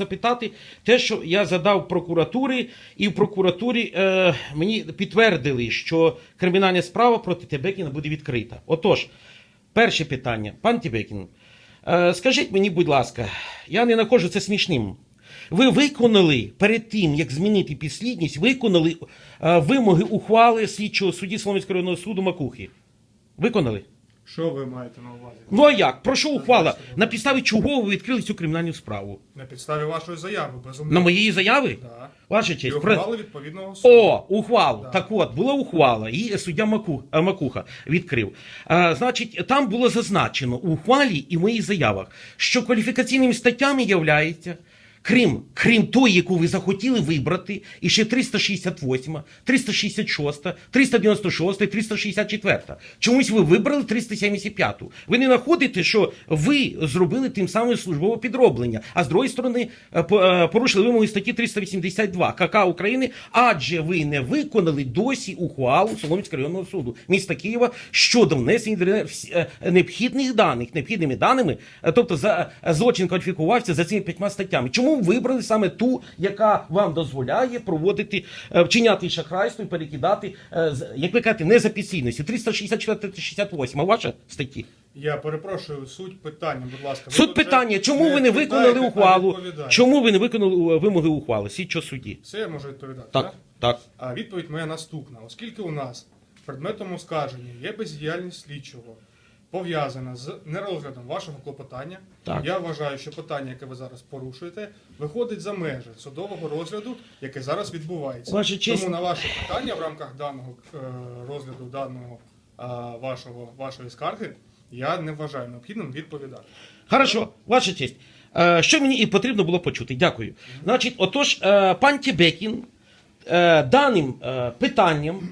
запитати те, що я задав прокуратурі, і в прокуратурі е, мені підтвердили, що кримінальна справа проти Тебекіна буде відкрита. Отож, перше питання, пан Тебекін, е, скажіть мені, будь ласка, я не нахожу це смішним. Ви виконали перед тим, як змінити підслідність, виконали е, вимоги ухвали слідчого судді Солом'янського районного суду Макухи. Виконали? Що ви маєте на увазі? Ну а як? Про що ухвала? На підставі чого ви відкрили цю кримінальну справу? На підставі вашої заяви, безумовно. На моєї заяви? Да. Ваша честь, про... ухвали відповідного суду. О, ухвалу. Да. Так от, була ухвала, і суддя Маку... е, Макуха відкрив. А, значить, там було зазначено у ухвалі і в моїх заявах, що кваліфікаційними статтями являється. Крім, крім тої, яку ви захотіли вибрати, і ще 368, 366, 396, 364. Чомусь ви вибрали 375. Ви не знаходите, що ви зробили тим самим службове підроблення, а з другої сторони е, е, порушили вимоги статті 382 КК України, адже ви не виконали досі ухвалу Солом'янського районного суду міста Києва щодо внесення е, необхідних даних, необхідними даними, тобто за злочин кваліфікувався за цими п'ятьма статтями. Чому ви вибрали саме ту, яка вам дозволяє проводити е, вчиняти шахрайство і перекидати, е, як ви кажете, не за підслідності 364-368, а ваша статті? Я перепрошую, суть питання, будь ласка. Суть питання, чому ви не виконали ухвалу? Чому ви не виконали е, вимоги ухвали? Слідчого судді? Це я можу відповідати, Так, так. А відповідь моя наступна. Оскільки у нас предметом оскарження є бездіяльність слідчого, пов'язана з нерозглядом вашого клопотання, Так. я вважаю, що питання, яке ви зараз порушуєте, виходить за межі судового розгляду, яке зараз відбувається. Ваша честь- Тому на ваше питання в рамках даного е, розгляду даного е, вашого, вашої скарги я не вважаю необхідним відповідати. Хорошо, ваша честь. Е, Що мені і потрібно було почути? Дякую. Значить, отож, е, пан Тібекін е, даним е, питанням,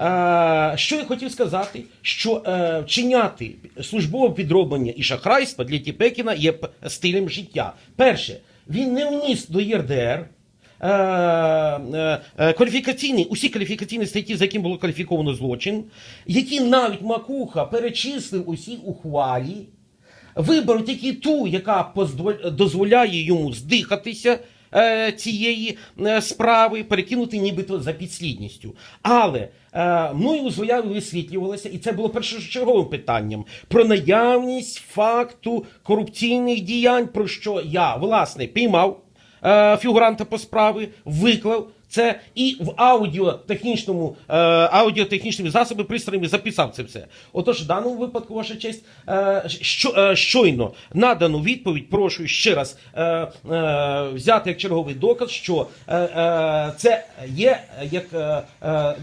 е, що я хотів сказати, що е, вчиняти службове підроблення і шахрайство для Тібекіна є стилем життя. Перше, він не вніс до ЄРДР. е, е, е, Кваліфікаційні, усі кваліфікаційні статті, за яким було кваліфіковано злочин, які навіть Макуха перечислив усі ухвалі, вибрав тільки ту, яка дозволяє йому здихатися цієї е, справи, перекинути нібито за підслідністю. Але е, мною заяві висвітлювалося, і це було першочерговим питанням про наявність факту корупційних діянь, про що я власне піймав е, фігуранта по справи, виклав. Це і в аудіотехнічному е, аудіотехнічними засобами пристроями записав це все. Отож, в даному випадку, ваша честь, е, що, е, щойно надану відповідь, прошу ще раз е, е, взяти як черговий доказ, що е, е, це є як. Е, е,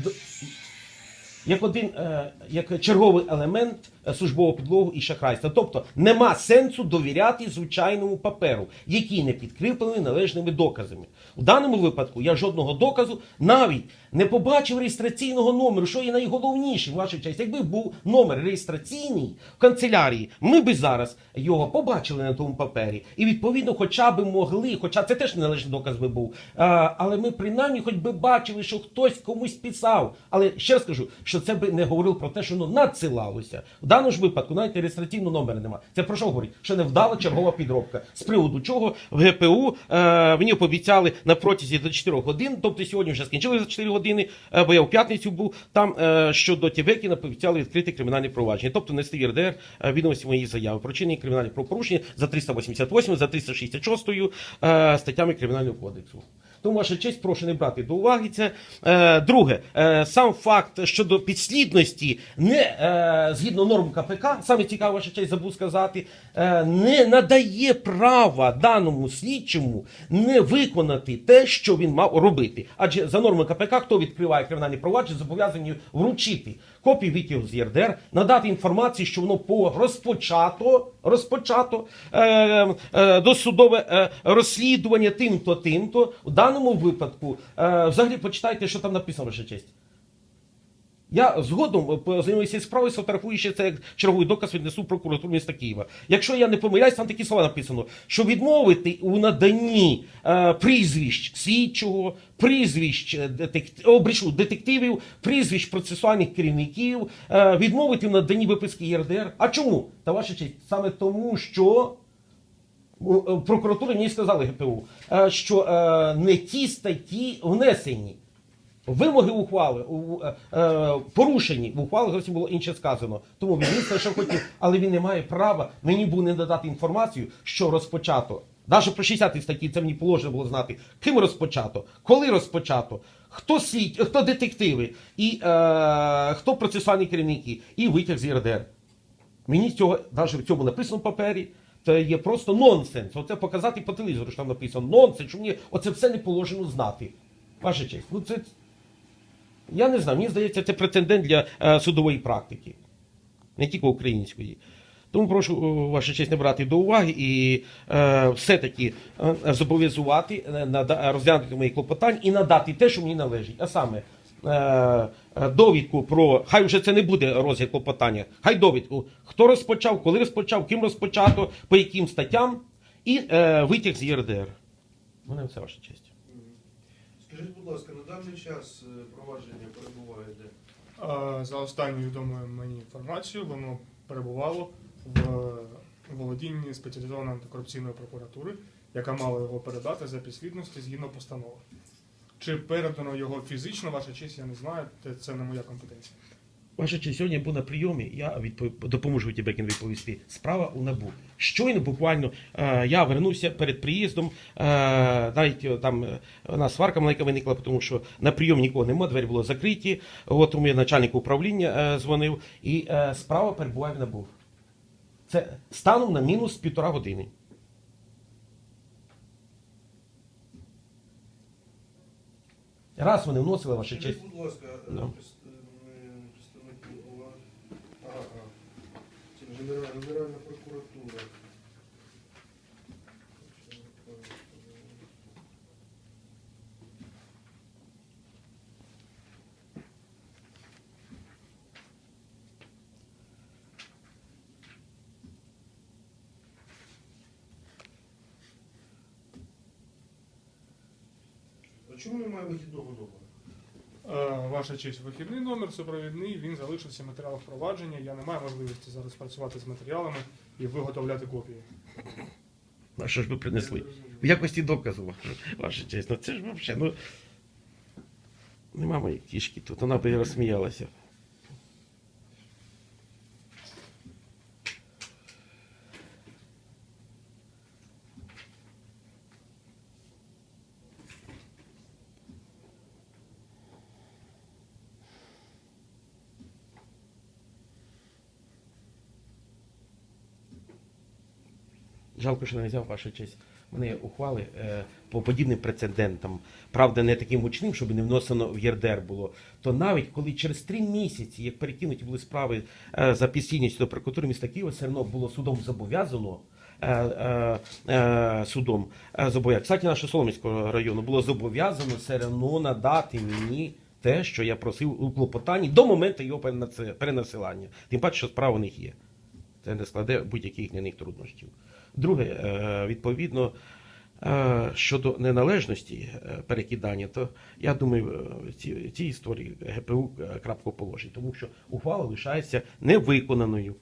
як один е, як черговий елемент е, службового підлогу і шахрайства. Тобто нема сенсу довіряти звичайному паперу, який не підкріплений належними доказами. У даному випадку я жодного доказу навіть не побачив реєстраційного номеру, що є найголовніше, ваша честь. Якби був номер реєстраційний в канцелярії, ми би зараз його побачили на тому папері. І відповідно, хоча б могли, хоча це теж належний доказ би був. Але ми принаймні хоч би бачили, що хтось комусь писав. Але ще раз кажу, що це би не говорило про те, що воно надсилалося. Даному ж випадку навіть реєстраційного номера немає. Це про що говорить? Що невдала чергова підробка. З приводу чого в ГПУ е, мені пообіцяли на протязі до 4 годин, тобто сьогодні вже скінчили за 4 години, е, бо я в п'ятницю був там е, щодо Тєбекіна пообіцяли відкрити кримінальне провадження, тобто нести в ЄРДР е, відомості моєї заяви про чинення кримінальних правопорушень за 388, за 366 е, статтями Кримінального кодексу. Тому, ваша честь, прошу не брати до уваги це. Е, друге, е, сам факт щодо підслідності не е, згідно норм КПК, саме цікаво, ваша честь забув сказати, е, не надає права даному слідчому не виконати те, що він мав робити. Адже за нормами КПК, хто відкриває кримінальні провадження, зобов'язані вручити копію витягу з ЄРДР, надати інформацію, що воно по розпочато, розпочато е, е, досудове е, розслідування тим-то, тим-то. Даному випадку, е, взагалі почитайте, що там написано, ваша честь. Я згодом познайомився з справою, сфотографую ще це як черговий доказ віднесу прокуратуру міста Києва. Якщо я не помиляюсь, там такі слова написано, що відмовити у наданні е, прізвищ слідчого, прізвищ е, детект... обрішу, детективів, прізвищ процесуальних керівників, е, відмовити в наданні виписки ЄРДР. А чому? Та ваша честь, саме тому, що Е, мені сказали ГПУ, е, що е, не ті статті внесені. Вимоги ухвали порушені в ухвалі зовсім було інше сказано. Тому мені що хотів, але він не має права мені був не надати інформацію, що розпочато. Навіть про 60 статті це мені положено було знати, ким розпочато, коли розпочато, хто слід, хто детективи, і е, хто процесуальні керівники, і витяг з ЄРДР. Мені цього навіть в цьому написано в папері. Це є просто нонсенс. Оце показати по телевізору, що там написано нонсенс, що мені оце все не положено знати. Ваша честь. Ну це я не знаю, мені здається, це прецедент для е, судової практики, не тільки української. Тому прошу о, ваша честь не брати до уваги і е, все-таки е, зобов'язувати е, розглянути мої клопотань і надати те, що мені належить. А саме е, е, довідку про, хай вже це не буде розгляд клопотання, хай довідку, хто розпочав, коли розпочав, ким розпочато, по яким статтям, і е, витяг з ЄРДР. Мене все ваша честь. Скажіть, будь ласка, на даний час е, провадження перебуває де? Е, За останньою відомою мені інформацією, воно перебувало в володінні спеціалізованої антикорупційної прокуратури, яка мала його передати за підслідності згідно постанови. Чи передано його фізично, ваша честь, я не знаю, це- не моя компетенція. Ваша честь, сьогодні я був на прийомі, я відпов... допоможу Тібекін відповісти. Справа у НАБУ. Щойно буквально е, я вернувся перед приїздом, е, навіть е, там е, у нас сварка маленька виникла, тому що на прийом нікого нема, двері були закриті. От тому я начальник управління е, дзвонив, і е, справа перебуває в НАБУ. Це станом на мінус півтора години. Раз вони вносили ваша честь. Будь ласка, е, Да. е, представник була. Ага. Це Генеральна прокуратура. Чому немає вихідного номера? Е, Ваша честь, вихідний номер супровідний, він залишився в матеріалах впровадження. Я не маю можливості зараз працювати з матеріалами і виготовляти копії. А що ж ви принесли? В якості доказу, ваша, ваша честь. Ну це ж взагалі, ну. Нема моєї кішки тут, вона б і розсміялася. Жалко, що не взяв ваша честь. Вони ухвали е, по подібним прецедентам, правда, не таким гучним, щоб не вносено в ЄРДР було. То навіть коли через три місяці, як перекинуті були справи е, за підслідністю до прокуратури міста Києва, все одно було судом зобов'язано. Е, судом зобов'язано. Кстати, нашого Солом'янського району було зобов'язано все одно надати мені те, що я просив у клопотанні до моменту його перенасилання. Тим паче, що справа у них є. Це не складе будь-яких для них труднощів. Друге, е, відповідно, е, щодо неналежності е, перекидання, то я думаю, ці, ці історії ГПУ крапку положить, тому що ухвала лишається невиконаною.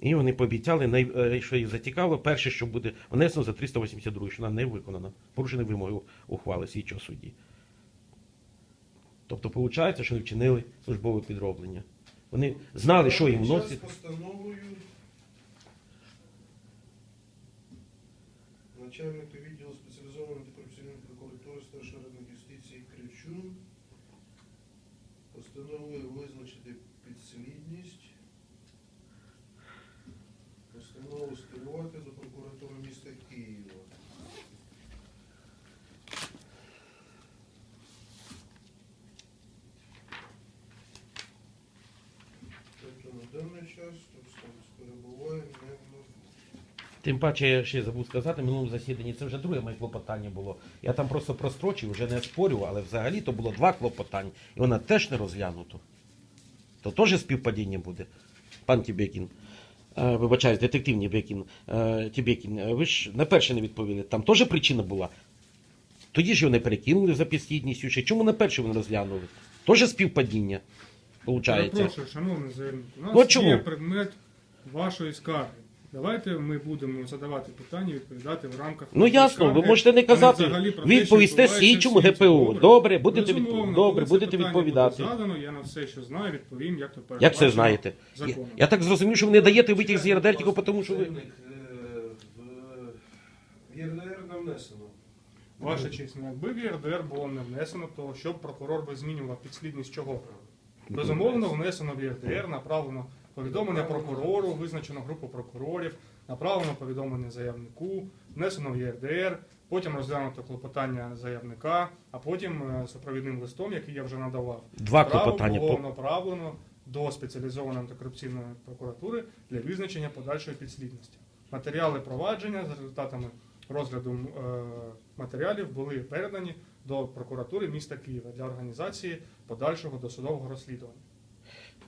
І вони пообіцяли, що їх зацікавило, перше, що буде внесено за 382, що вона не виконана. Порушені вимоги ухвали слідчого судді. Тобто, виходить, що вони вчинили службове підроблення. Вони знали, що їм вносять. Начальника відділу спеціалізованої антикорупційної прокуратури старший радник юстиції Кричун постановою визначити підслідність. Постанову скерувати до прокуратури міста Києва. Тобто на даний час перебуває не в Тим паче, я ще забув сказати, в минулому засіданні це вже друге моє клопотання було. Я там просто прострочив, вже не спорю, але взагалі то було два клопотання, і вона теж не розглянуто. То теж співпадіння буде. Пан Тібекін, е, вибачаюсь, детектив Нібекін, е, Тібекін, е, ви ж на перше не відповіли. Там теж причина була. Тоді ж його не перекинули за підслідністю. Ще чому на перше ви не розглянули? Теж співпадіння. Получається. Перепрошую, шановний заявник, у нас Ну, чому? є предмет вашої скарги. Давайте ми будемо задавати питання, відповідати в рамках. Ну ясно, ви можете не казати. що Відповісте слідчому. ГПУ. Добре, будете Безумовно, відпов- добре, будете відповідати. задано, я на все, що знаю, відповім, як то Як передбачено це знаєте? Я, законом. я так зрозумів, що ви не даєте витяг з ЄРДР тільки тому, що ви. Е, в ЄРДР не внесено. Ваша честь, ну, якби в ЄРДР було не внесено, то щоб прокурор би змінював підслідність чого? Безумовно, внесено в ЄРДР, направлено повідомлення прокурору, визначено групу прокурорів, направлено повідомлення заявнику, внесено в ЄРДР, потім розглянуто клопотання заявника, а потім е, супровідним листом, який я вже надавав, Два клопотання. було направлено до спеціалізованої антикорупційної прокуратури для визначення подальшої підслідності. Матеріали провадження за результатами розгляду е, матеріалів були передані до прокуратури міста Києва для організації подальшого досудового розслідування.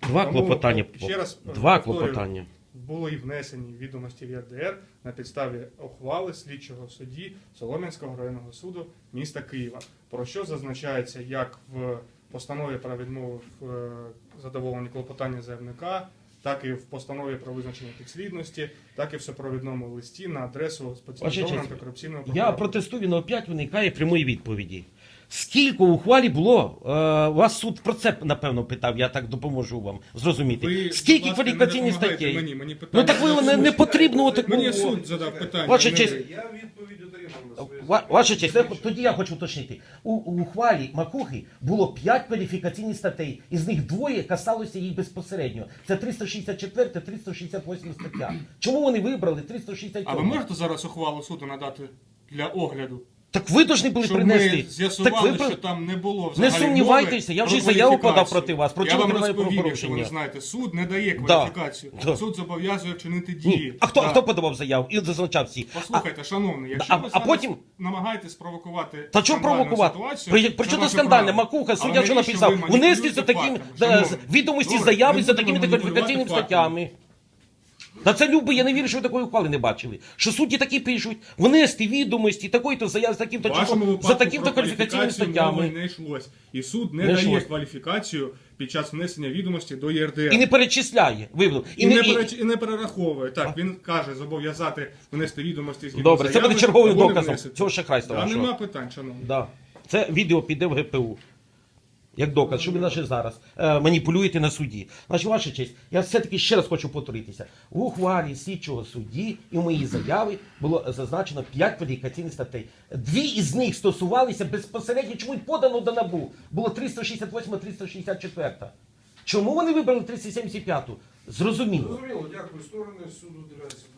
Два Тому, клопотання. ще раз, Два повторюю, клопотання. Були й внесені відомості в ЄРДР на підставі ухвали слідчого судді Солом'янського районного суду міста Києва, про що зазначається як в постанові про відмову в е, задоволенні клопотання заявника, так і в постанові про визначення підслідності, так і в супровідному листі на адресу спеціалізованої честь, антикорупційної Я протестую, але опять виникає прямої відповіді. Скільки ухвалі було? Е, вас суд про це напевно питав, я так допоможу вам зрозуміти. Ви, Скільки будь ласка, не допомагайте статей? Мені, мені питання Ну так ви не, не потрібно отакого. Мені суд задав питання. Ваша не честь. Я відповідь отримав на своє Ва- Ваша честь, я- тоді я хочу уточнити. У, у ухвалі Макухи було 5 кваліфікаційних статей, із них двоє касалося їй безпосередньо. Це 364, 368 стаття. Чому вони вибрали 367? А ви можете зараз ухвалу суду надати для огляду? Так ви повинні були Щоб принести. ми з'ясували, так ви що там не було Не сумнівайтеся, мови я вже про заяву подав проти вас, про Я чому вам немає розповів, якщо ви не знаєте, суд не дає кваліфікацію. Да. Суд зобов'язує вчинити Ні. дії. А хто, Да. хто подавав заяву? І зазначав всі. Послухайте, шановний, якщо а- ви а зараз потім- намагаєтесь провокувати Та чого скандальну провокувати? ситуацію, При, це при чому ваше скандальне? право. Макуха, Але суддя що навіщо написав? ви маніпулюєте за таким фактами? да, Шановний, з- відомості добре, заяви не за будемо маніпулювати кваліфікаційними фактами. статтями. Та це любо, я не вірю, що ви такої ухвали не бачили. Що судді такі пишуть, внести відомості, такої-то заяви з таким-то числом, за таким-то кваліфікаційними статтями. не йшлось. І суд не, Не дає йшлось. кваліфікацію під час внесення відомості до ЄРДР. І не перечисляє. Вибрав. І, не, переч... і не перераховує. Так, він каже, зобов'язати внести відомості згідно Добре, це буде черговим доказом цього шахрайства Та вашого. нема питань, шановні. Да. Це відео піде в ГПУ. Як доказ, що ви наші зараз е, маніпулюєте на суді. Значить, ваша честь, я все-таки ще раз хочу повторитися. У ухвалі слідчого судді і в моїй заяві було зазначено 5 кваліфікаційних статей. Дві із них стосувалися безпосередньо, чому й подано до НАБУ. Було 368 364 Чому вони вибрали 375 Зрозуміло. Зрозуміло, дякую. Сторони суду дивляться.